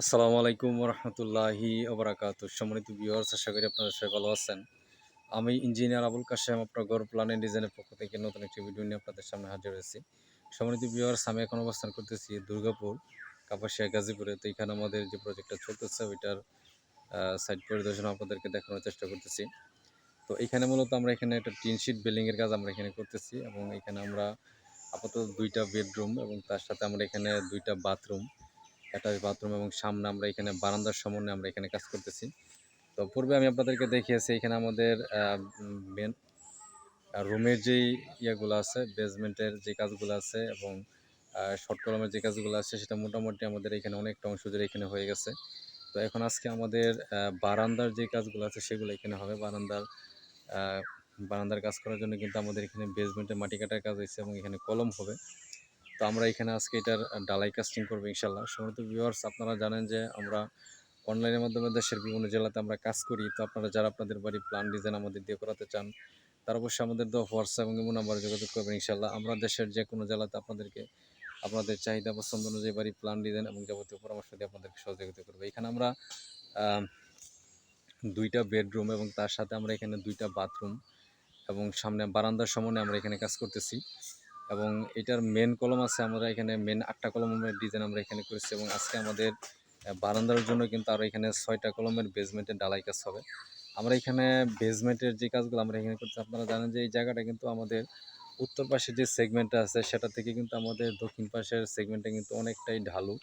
আসসালামু আলাইকুম রহমতুল্লাহি ওবরাকাত। সম্মানিত ভিউয়ার্স আশা করি আপনারা সবাই ভালো আছেন। আমি ইঞ্জিনিয়ার আবুল কাশেম, আপনার গড় প্ল্যান ডিজাইনের পক্ষ থেকে নতুন একটি ভিডিও নিয়ে আপনাদের সামনে হাজির হয়েছি। সম্মানিত ভিউয়ার্স আমি এখন অবস্থান করতেছি দুর্গাপুর, কাপাসিয়া, গাজীপুরে। তো এখানে আমাদের যে প্রজেক্টটা চলতেছে, ওইটার সাইড পরিদর্শন আপনাদেরকে দেখানোর চেষ্টা করতেছি। তো এখানে মূলত আমরা এখানে একটা টিন শিট বিল্ডিংয়ের কাজ আমরা এখানে করতেছি এবং এখানে আমরা আপাতত দুইটা বেডরুম এবং তার সাথে আমরা এখানে দুইটা বাথরুম অ্যাটাচ বাথরুম এবং সামনে আমরা এখানে বারান্দার সমন্বয়ে আমরা এখানে কাজ করতেছি। তো পূর্বে আমি আপনাদেরকে দেখিয়েছি এখানে আমাদের মেন রুমের যেই ইয়েগুলো আছে বেসমেন্টের যে কাজগুলো আছে এবং শর্ট কলমের যে কাজগুলো আছে সেটা মোটামুটি আমাদের এখানে অনেকটা অংশ জুড়ে এখানে হয়ে গেছে। তো এখন আজকে আমাদের বারান্দার যে কাজগুলো আছে সেগুলো এখানে হবে। বারান্দার বারান্দার কাজ করার জন্য কিন্তু আমাদের এখানে বেসমেন্টে মাটি কাটার কাজ হয়েছে এবং এখানে কলম হবে। তো আমরা এখানে আজকে এটার ডালাই কাস্টিং করব ইনশাল্লাহ। সমস্ত ভিউয়ার্স আপনারা জানেন যে আমরা অনলাইনের মাধ্যমে দেশের বিভিন্ন জেলাতে আমরা কাজ করি। তো আপনারা যারা আপনাদের বাড়ি প্ল্যান ডিজাইন আমাদের দিয়ে করাতে চান, তার অবশ্যই আমাদের দেওয়া হোয়াটসঅ্যাপ এবং ইমো নাম্বারে যোগাযোগ করবেন ইনশাল্লাহ। আমরা দেশের যে কোনো জেলাতে আপনাদেরকে, আপনাদের চাহিদা পছন্দ অনুযায়ী বাড়ি প্ল্যান ডিজাইন এবং যাবতীয় পরামর্শ দিয়ে আপনাদেরকে সহযোগিতা করব। এখানে আমরা দুইটা বেডরুম এবং তার সাথে আমরা এখানে দুইটা বাথরুম এবং সামনে বারান্দার সমন্বয়ে আমরা এখানে কাজ করতেছি। এবং এটার মেন কলম আছে আমরা এখানে মেন আটটা কলমের ডিজাইন আমরা এখানে করেছি এবং আজকে আমাদের বারান্দার জন্য কিন্তু আরও এখানে ছয়টা কলমের বেসমেন্টের ডালাই কাজ হবে। আমরা এখানে বেসমেন্টের যে কাজগুলো আমরা এখানে করছি, আপনারা জানেন যে এই জায়গাটা কিন্তু আমাদের উত্তর পাশে যে সেগমেন্টটা আছে, সেটা থেকে কিন্তু আমাদের দক্ষিণ পাশের সেগমেন্টটা কিন্তু অনেকটাই ঢালু।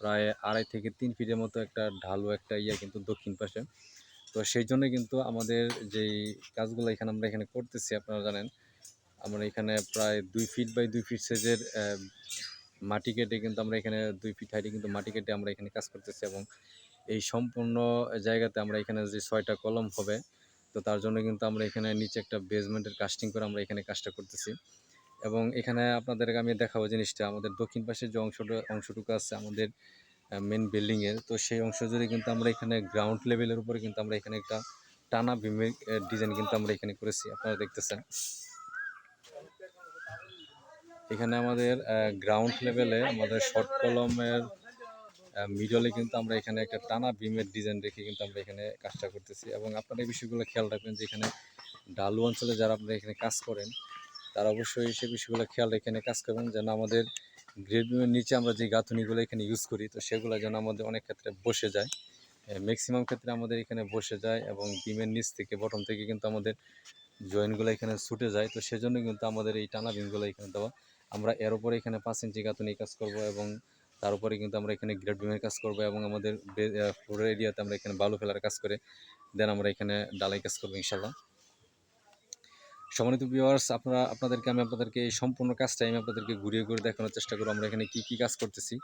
প্রায় আড়াই থেকে তিন ফিটের মতো একটা ঢালু একটা ইয়ে কিন্তু দক্ষিণ পাশে। তো সেই জন্য কিন্তু আমাদের যেই কাজগুলো এখানে আমরা এখানে করতেছি, আপনারা জানেন আমরা এখানে প্রায় দুই ফিট বাই দুই ফিট সাইজের মাটি কেটে কিন্তু আমরা এখানে দুই ফিট হাইটে কিন্তু মাটি কেটে আমরা এখানে কাজ করতেছি এবং এই সম্পূর্ণ জায়গাতে আমরা এখানে যে ছয়টা কলম হবে, তো তার জন্য কিন্তু আমরা এখানে নিচে একটা বেসমেন্টের কাস্টিং করে আমরা এখানে কাজটা করতেছি। এবং এখানে আপনাদেরকে আমি দেখাবো জিনিসটা, আমাদের দক্ষিণ পাশের যে অংশটা, অংশটুকু আছে আমাদের মেন বিল্ডিংয়ের তো সেই অংশ জুড়ে কিন্তু আমরা এখানে গ্রাউন্ড লেভেলের উপরে কিন্তু আমরা এখানে একটা টানা বিমের ডিজাইন কিন্তু আমরা এখানে করেছি, আপনারা দেখতেছেন। এখানে আমাদের গ্রাউন্ড লেভেলে আমাদের শর্ট কলমের মিডলে কিন্তু আমরা এখানে একটা টানা বিমের ডিজাইন রেখে কিন্তু আমরা এখানে কাজটা করতেছি। এবং আপনারা এই বিষয়গুলো খেয়াল রাখবেন যে এখানে ডালু অঞ্চলে যারা আপনারা এখানে কাজ করেন, তারা অবশ্যই সেই বিষয়গুলো খেয়াল রেখে এখানে কাজ করবেন। যেন আমাদের গ্রেড বিমের নিচে আমরা যে গাঁথনিগুলো এখানে ইউজ করি, তো সেগুলো যেন আমাদের অনেক ক্ষেত্রে বসে যায়। ম্যাক্সিমাম ক্ষেত্রে আমাদের এখানে বসে যায় এবং বিমের নিচ থেকে বটম থেকে কিন্তু আমাদের জয়েন্টগুলো এখানে ছুটে যায়। তো সেজন্য কিন্তু আমাদের এই টানা বিমগুলো এখানে দেওয়া আমরা এর উপরে এখানে পাঁচ ইঞ্চি গাঁথনি কাজ করব এবং তার উপরে কিন্তু আমরা এখানে গ্রেড বিমের কাজ করব এবং আমাদের ফ্লোরের এরিয়াতে আমরা এখানে বালু ফেলার কাজ করে, দেন আমরা এখানে ডালাই কাজ করব ইনশাল্লাহ সম্মানিত ভিউয়ার্স আপনারা, আপনাদেরকে, আমি আপনাদেরকে এই সম্পূর্ণ কাজটা আমি আপনাদেরকে ঘুরিয়ে ঘুরে দেখানোর চেষ্টা করব। আমরা এখানে কি কি কাজ করতেছি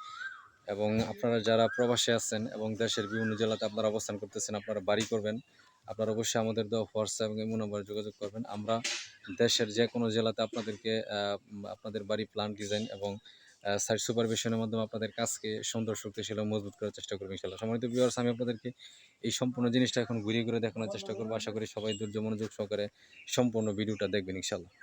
এবং আপনারা যারা প্রবাসে আছেন এবং দেশের বিভিন্ন জেলাতে আপনারা অবস্থান করতেছেন, আপনারা বাড়ি করবেন। আপনারা অবশ্যই আমাদের দেওয়া হোয়াটসঅ্যাপ এবং ইমো নম্বরে যোগাযোগ করবেন। আমরা দেশের যে কোনো জেলাতে আপনাদেরকে আপনাদের বাড়ি প্ল্যান ডিজাইন এবং সাইট সুপারভিশনের মাধ্যমে আপনাদের কাজকে সুন্দর, শক্তিশীল মজবুত করার চেষ্টা করব ইনশাল্লাহ সম্মানিত ভিউয়ার্স আমি আপনাদেরকে এই সম্পূর্ণ জিনিসটা এখন ঘুরিয়ে ঘুরে দেখানোর চেষ্টা করব। আশা করি সবাই ধৈর্য, মনোযোগ সহকারে সম্পূর্ণ ভিডিওটা দেখবেন ইনশাল্লাহ